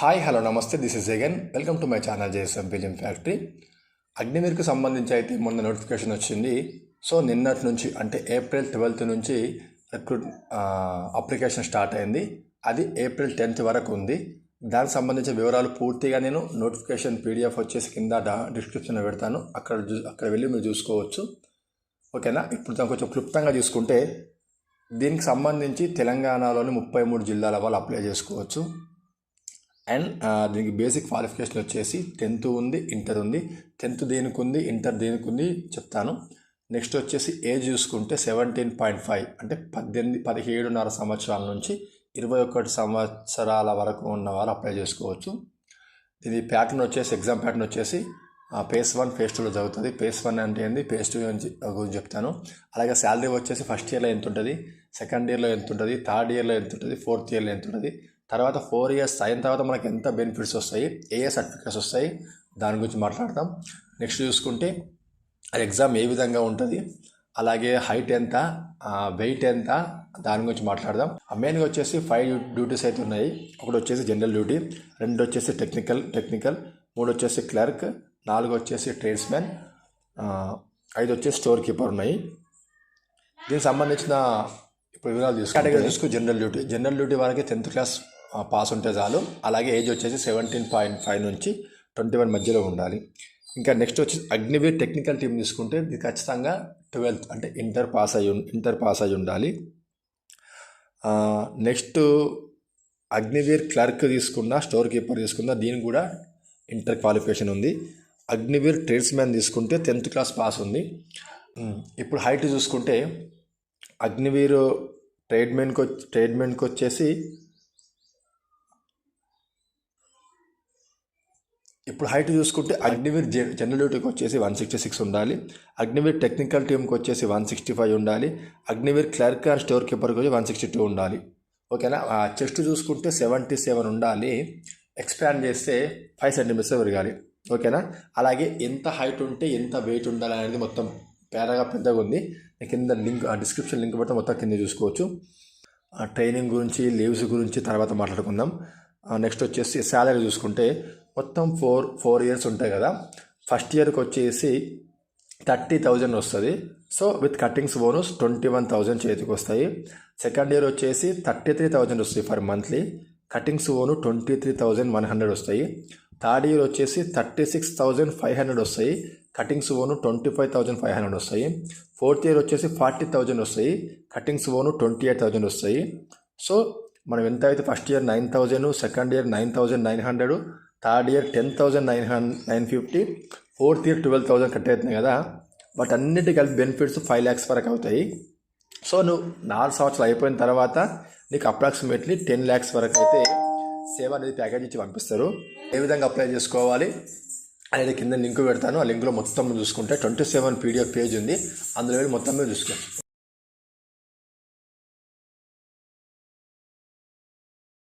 Hi hello నమస్తే. This is Jagan welcome to my channel JSM film factory అగ్నివీర్కు సంబంధించి అయితే మొన్న నోటిఫికేషన్ వచ్చింది. సో నిన్నటి నుంచి అంటే ఏప్రిల్ ట్వెల్త్ నుంచి రిక్రూట్ అప్లికేషన్ స్టార్ట్ అయింది. అది ఏప్రిల్ టెన్త్ వరకు ఉంది. దానికి సంబంధించిన వివరాలు పూర్తిగా నేను నోటిఫికేషన్ పీడిఎఫ్ వచ్చేసి కింద డిస్క్రిప్షన్లో పెడతాను. అక్కడ అక్కడ వెళ్ళి మీరు చూసుకోవచ్చు. ఓకేనా? ఇప్పుడు దాని కొంచెం క్లుప్తంగా చూసుకుంటే దీనికి సంబంధించి తెలంగాణలోని ముప్పై మూడు జిల్లాల వాళ్ళు అప్లై చేసుకోవచ్చు. అండ్ దీనికి బేసిక్ క్వాలిఫికేషన్ వచ్చేసి టెన్త్ ఉంది ఇంటర్ ఉంది. టెన్త్ దేనికి ఉంది ఇంటర్ దేనికి ఉంది చెప్తాను. నెక్స్ట్ వచ్చేసి ఏజ్ చూసుకుంటే సెవెంటీన్ పాయింట్ ఫైవ్ అంటే పద్దెనిమిది పదిహేడున్నర సంవత్సరాల నుంచి ఇరవై ఒకటి సంవత్సరాల వరకు ఉన్న వారు అప్లై చేసుకోవచ్చు. ఇది ప్యాటర్న్ వచ్చేసి ఎగ్జామ్ ప్యాటర్న్ వచ్చేసి పేస్ వన్ పేస్ టూలో జరుగుతుంది. పేస్ వన్ అంటే ఏంది? పేస్ టూ గురించి చెప్తాను. అలాగే శాలరీ వచ్చేసి ఫస్ట్ ఇయర్లో ఎంత ఉంటుంది సెకండ్ ఇయర్లో ఎంత ఉంటుంది థర్డ్ ఇయర్లో ఎంత ఉంటుంది ఫోర్త్ ఇయర్లో ఎంత ఉంటుంది తర్వాత ఫోర్ ఇయర్స్ అయిన తర్వాత మనకి ఎంత బెనిఫిట్స్ వస్తాయి? ఏ ఏ సర్టిఫికేట్స్ వస్తాయి? దాని గురించి మాట్లాడతాం నెక్స్ట్ చూసుకుంటే ఎగ్జామ్ ఏ విధంగా ఉంటుంది? అలాగే హైట్ ఎంత? వెయిట్ ఎంత? దాని గురించి మాట్లాడదాం. మెయిన్గా వచ్చేసి ఫైవ్ డ్యూటీస్ అయితే ఉన్నాయి. ఒకటి వచ్చేసి జనరల్ డ్యూటీ రెండు వచ్చేసి టెక్నికల్ టెక్నికల్ మూడు వచ్చేసి క్లర్క్ నాలుగు వచ్చేసి ట్రేడ్స్మెన్ ఐదు వచ్చేసి స్టోర్ కీపర్ ఉన్నాయి. దీనికి సంబంధించిన ఇప్పుడు వివరాలు చూసుకో కేటగిరీ చూసుకో జనరల్ డ్యూటీ. జనరల్ డ్యూటీ వరకు టెన్త్ క్లాస్ పాస్ ఉంటే చాలు. అలాగే ఏజ్ వచ్చేసి సెవెంటీన్ పాయింట్ ఫైవ్ నుంచి ట్వంటీ వన్ మధ్యలో ఉండాలి. ఇంకా నెక్స్ట్ వచ్చి అగ్నివీర్ టెక్నికల్ టీం తీసుకుంటే ఇది ఖచ్చితంగా ట్వెల్త్ అంటే ఇంటర్ పాస్ అయి ఉం- ఇంటర్ పాస్ అయి ఉండాలి. నెక్స్ట్ అగ్నివీర్ క్లర్క్ తీసుకున్న స్టోర్ కీపర్ తీసుకున్న దీనికి కూడా ఇంటర్ క్వాలిఫికేషన్ ఉంది. అగ్నివీర్ ట్రేడ్స్మెన్ తీసుకుంటే టెన్త్ క్లాస్ పాస్ ఉంది. ఇప్పుడు హైట్ చూసుకుంటే అగ్నివీర్ ట్రేడ్మెన్కి వచ్చి ట్రేడ్మెన్కి వచ్చేసి ఇప్పుడు హైట్ చూసుకుంటే అగ్నివీర్ జనరల్ డ్యూటీకి వచ్చేసి వన్ సిక్స్టీ సిక్స్ ఉండాలి. అగ్నివీర్ టెక్నికల్ టీంకి వచ్చేసి వన్ సిక్స్టీ ఫైవ్ ఉండాలి. అగ్నివీర్ క్లర్క్ అండ్ స్టోర్ కీపర్కి వచ్చి వన్ సిక్స్టీ టూ ఉండాలి. ఓకేనా? ఆ చెస్ట్ చూసుకుంటే సెవెంటీ సెవెన్ ఉండాలి. ఎక్స్పాండ్ చేస్తే ఫైవ్ సెంటీమీటర్స్ పెరగాలి ఓకేనా? అలాగే ఎంత హైట్ ఉంటే ఎంత వెయిట్ ఉండాలి అనేది మొత్తం పేరాగా పెద్దగా ఉంది. కింద లింక్ డిస్క్రిప్షన్ లింక్ పెడితే మొత్తం కింద చూసుకోవచ్చు. ట్రైనింగ్ గురించి లీవ్స్ గురించి తర్వాత మాట్లాడుకుందాం. నెక్స్ట్ వచ్చేసి శాలరీ చూసుకుంటే మొత్తం ఫోర్ ఫోర్ ఇయర్స్ ఉంటాయి కదా. ఫస్ట్ ఇయర్కి వచ్చేసి థర్టీ థౌజండ్ వస్తుంది. So with cuttings bonus twenty one thousand చేతికి వస్తాయి. సెకండ్ ఇయర్ వచ్చేసి థర్టీ త్రీ థౌజండ్ వస్తుంది for monthly. Cuttings own twenty three thousand one hundred వస్తాయి. థర్డ్ ఇయర్ వచ్చేసి thirty six thousand five hundred వస్తాయి. Cuttings own twenty five thousand five hundred వస్తాయి. Fourth year వచ్చేసి forty thousand వస్తాయి. Cuttings own twenty eight thousand వస్తాయి. So మనం ఎంత అయితే first year nine thousand second year nine thousand nine hundred third year ten thousand nine hundred nine fifty fourth year twelve thousand cut అవుతున్నాయి కదా. But అన్నిటి కలిపి benefits five lakhs వరకు అవుతాయి. సో నువ్వు నాలుగు సంవత్సరాలు అయిపోయిన తర్వాత నీకు అప్రాక్సిమేట్లీ టెన్ ల్యాక్స్ వరకు అయితే సేవ అనేది ప్యాకేజ్ ఇచ్చి పంపిస్తారు. ఏ విధంగా అప్లై చేసుకోవాలి అనేది కింద లింక్ పెడతాను. ఆ లింక్లో మొత్తం చూసుకుంటే ట్వంటీ సెవెన్ పీడిఎఫ్ పేజ్ ఉంది. అందులో వెళ్ళి మొత్తం మీద చూసుకోవచ్చు.